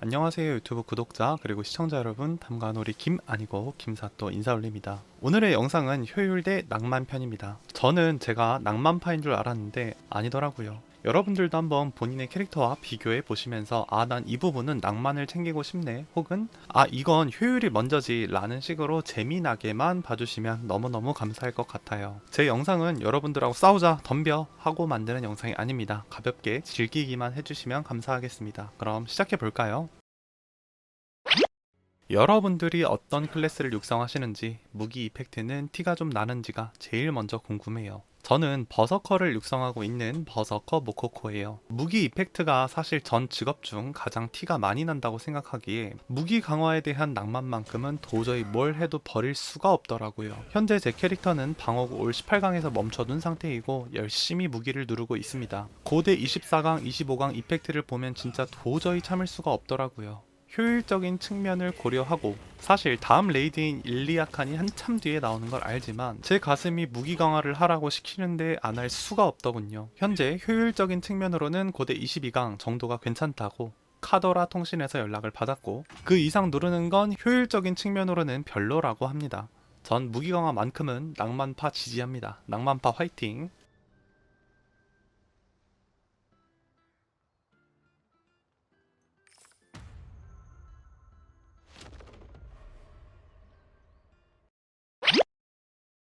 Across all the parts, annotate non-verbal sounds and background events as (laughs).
안녕하세요 유튜브 구독자 그리고 시청자 여러분. 담가놀이 김 아니고 김사또 인사 올립니다. 오늘의 영상은 효율 대 낭만 편입니다. 저는 제가 낭만파인 줄 알았는데 아니더라고요 여러분들도 한번 본인의 캐릭터와 비교해 보시면서 아 난 이 부분은 낭만을 챙기고 싶네 혹은 아 이건 효율이 먼저지 라는 식으로 재미나게만 봐주시면 너무너무 감사할 것 같아요 제 영상은 여러분들하고 싸우자 덤벼 하고 만드는 영상이 아닙니다 가볍게 즐기기만 해주시면 감사하겠습니다 그럼 시작해 볼까요? 여러분들이 어떤 클래스를 육성하시는지 무기 이펙트는 티가 좀 나는지가 제일 먼저 궁금해요. 저는 버서커를 육성하고 있는 버서커 모코코예요. 무기 이펙트가 사실 전 직업 중 가장 티가 많이 난다고 생각하기에 무기 강화에 대한 낭만만큼은 도저히 뭘 해도 버릴 수가 없더라고요. 현재 제 캐릭터는 방어구 올 18강에서 멈춰둔 상태이고 열심히 무기를 누르고 있습니다. 고대 24강, 25강 이펙트를 보면 진짜 도저히 참을 수가 없더라고요. 효율적인 측면을 고려하고 사실 다음 레이드인 일리아칸이 한참 뒤에 나오는 걸 알지만 제 가슴이 무기 강화를 하라고 시키는데 안 할 수가 없더군요. 현재 효율적인 측면으로는 고대 22강 정도가 괜찮다고 카더라 통신에서 연락을 받았고 그 이상 누르는 건 효율적인 측면으로는 별로라고 합니다. 전 무기 강화만큼은 낭만파 지지합니다. 낭만파 화이팅!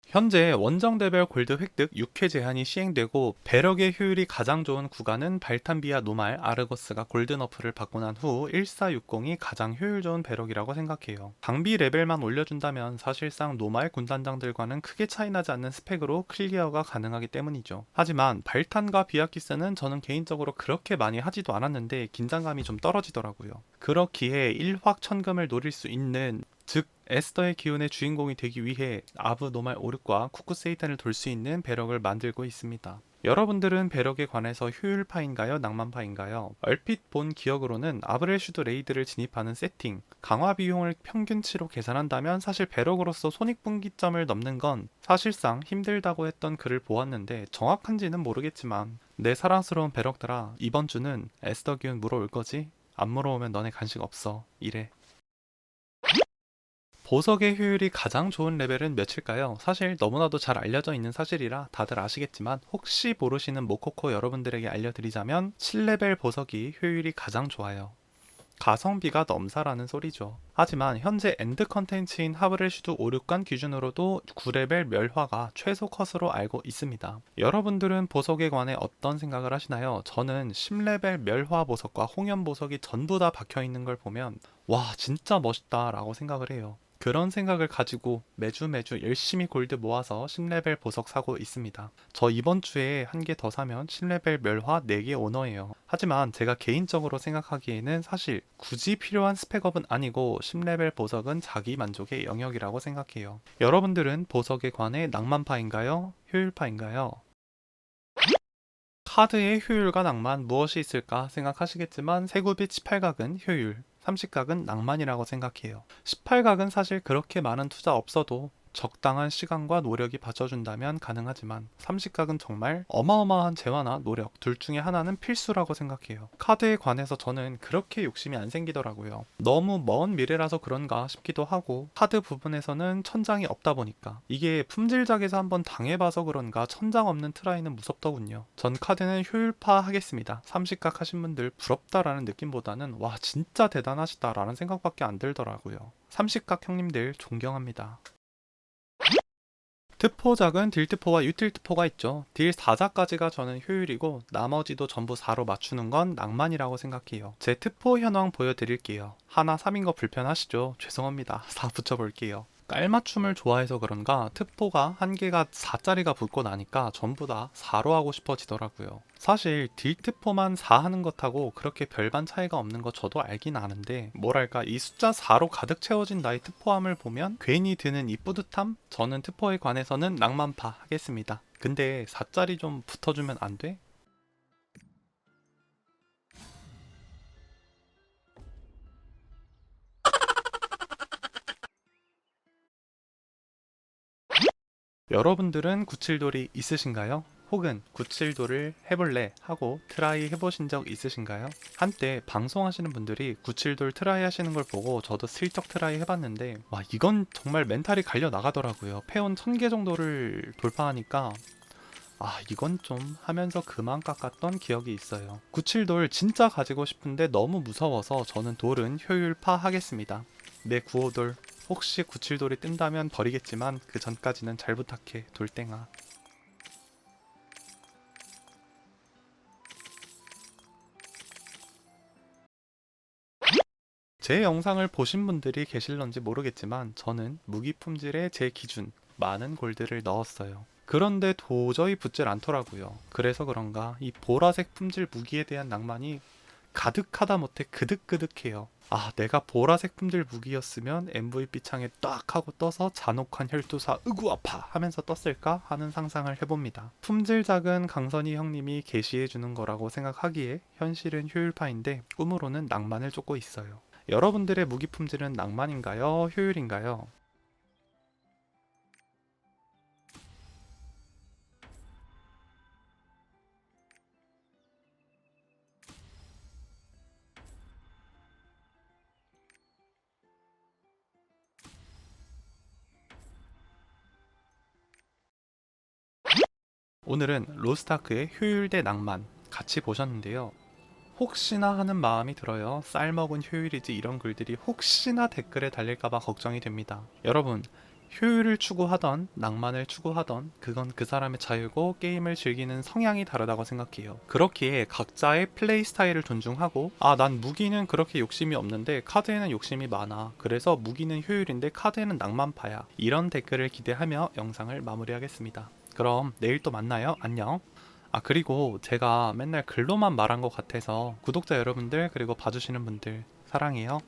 현재 원정대별 골드 획득 6회 제한이 시행되고 배럭의 효율이 가장 좋은 구간은 발탄비아 노말 아르거스가 골드 너프를 받고 난 후 1460이 가장 효율 좋은 배럭이라고 생각해요. 장비 레벨만 올려준다면 사실상 노말 군단장들과는 크게 차이나지 않는 스펙으로 클리어가 가능하기 때문이죠. 하지만 발탄과 비아키스는 저는 개인적으로 그렇게 많이 하지도 않았는데 긴장감이 좀 떨어지더라고요. 그렇기에 1확 천금을 노릴 수 있는 즉 에스더의 기운의 주인공이 되기 위해 아브 노말 오르과 쿠쿠 세이탄을 돌 수 있는 배럭을 만들고 있습니다. 여러분들은 배럭에 관해서 효율파인가요? 낭만파인가요? 얼핏 본 기억으로는 아브렐슈드 레이드를 진입하는 세팅, 강화 비용을 평균치로 계산한다면 사실 배럭으로서 손익분기점을 넘는 건 사실상 힘들다고 했던 글을 보았는데 정확한지는 모르겠지만 내 사랑스러운 배럭들아 이번 주는 에스더 기운 물어올 거지? 안 물어오면 너네 간식 없어. 이래. 보석의 효율이 가장 좋은 레벨은 몇일까요? 사실 너무나도 잘 알려져 있는 사실이라 다들 아시겠지만 혹시 모르시는 모코코 여러분들에게 알려드리자면 7레벨 보석이 효율이 가장 좋아요. 가성비가 넘사라는 소리죠. 하지만 현재 엔드 컨텐츠인 하브렐 슈드 5, 6관 기준으로도 9레벨 멸화가 최소 컷으로 알고 있습니다. 여러분들은 보석에 관해 어떤 생각을 하시나요? 저는 10레벨 멸화 보석과 홍연 보석이 전부 다 박혀 있는 걸 보면 와 진짜 멋있다 라고 생각을 해요. 그런 생각을 가지고 매주 매주 열심히 골드 모아서 10레벨 보석 사고 있습니다. 저 이번 주에 한 개 더 사면 10레벨 멸화 4개 오너예요. 하지만 제가 개인적으로 생각하기에는 사실 굳이 필요한 스펙업은 아니고 10레벨 보석은 자기 만족의 영역이라고 생각해요. 여러분들은 보석에 관해 낭만파인가요? 효율파인가요? 카드의 효율과 낭만 무엇이 있을까 생각하시겠지만 세구빛 18각은 효율, 30각은 낭만이라고 생각해요. 18각은 사실 그렇게 많은 투자 없어도 적당한 시간과 노력이 받쳐준다면 가능하지만 30각은 정말 어마어마한 재화나 노력 둘 중에 하나는 필수라고 생각해요. 카드에 관해서 저는 그렇게 욕심이 안 생기더라고요. 너무 먼 미래라서 그런가 싶기도 하고 카드 부분에서는 천장이 없다 보니까 이게 품질작에서 한번 당해봐서 그런가 천장 없는 트라이는 무섭더군요. 전 카드는 효율파 하겠습니다. 30각 하신 분들 부럽다라는 느낌보다는 와 진짜 대단하시다라는 생각밖에 안 들더라고요. 30각 형님들 존경합니다. 트포작은 딜트포와 유틸트포가 있죠. 딜 4자까지가 저는 효율이고 나머지도 전부 4로 맞추는 건 낭만이라고 생각해요. 제 트포 현황 보여드릴게요. 하나 3인 거 불편하시죠? 죄송합니다. (laughs) 4 붙여볼게요. 깔맞춤을 좋아해서 그런가 트포가 한 개가 4짜리가 붙고 나니까 전부 다 4로 하고 싶어지더라고요. 사실 딜트포만 4 하는 것하고 그렇게 별반 차이가 없는 거 저도 알긴 아는데 뭐랄까 이 숫자 4로 가득 채워진 나의 트포함을 보면 괜히 드는 이 뿌듯함? 저는 트포에 관해서는 낭만파 하겠습니다. 근데 4짜리 좀 붙어주면 안 돼? 여러분들은 구칠돌이 있으신가요? 혹은 97도를 해볼래 하고 트라이 해보신 적 있으신가요? 한때 방송하시는 분들이 97도를 트라이 하시는 걸 보고 저도 슬쩍 트라이 해봤는데 와 이건 정말 멘탈이 갈려 나가더라고요. 패온 1000개 정도를 돌파하니까 아 이건 좀 하면서 그만 깎았던 기억이 있어요 97돌 진짜 가지고 싶은데 너무 무서워서 저는 돌은 효율파 하겠습니다 내 95돌 혹시 97돌이 뜬다면 버리겠지만 그 전까지는 잘 부탁해 돌땡아 제 영상을 보신 분들이 계실런지 모르겠지만 저는 무기 품질의 제 기준 많은 골드를 넣었어요. 그런데 도저히 붙질 않더라고요. 그래서 그런가 이 보라색 품질 무기에 대한 낭만이 가득하다 못해 그득그득해요. 아, 내가 보라색 품질 무기였으면 MVP 창에 딱 하고 떠서 잔혹한 혈투사 으구 아파 하면서 떴을까 하는 상상을 해봅니다. 품질 작은 강선희 형님이 게시해 주는 거라고 생각하기에 현실은 효율파인데 꿈으로는 낭만을 쫓고 있어요. 여러분들의 무기 품질은 낭만인가요? 효율인가요? 오늘은 로스타크의 효율 대 낭만 같이 보셨는데요. 혹시나 하는 마음이 들어요. 쌀 먹은 효율이지 이런 글들이 혹시나 댓글에 달릴까봐 걱정이 됩니다. 여러분, 효율을 추구하던 낭만을 추구하던 그건 그 사람의 자유고 게임을 즐기는 성향이 다르다고 생각해요. 그렇기에 각자의 플레이 스타일을 존중하고 아 난 무기는 그렇게 욕심이 없는데 카드에는 욕심이 많아. 그래서 무기는 효율인데 카드에는 낭만파야. 이런 댓글을 기대하며 영상을 마무리하겠습니다. 그럼 내일 또 만나요. 안녕. 아 그리고 제가 맨날 글로만 말한 것 같아서 구독자 여러분들 그리고 봐주시는 분들 사랑해요.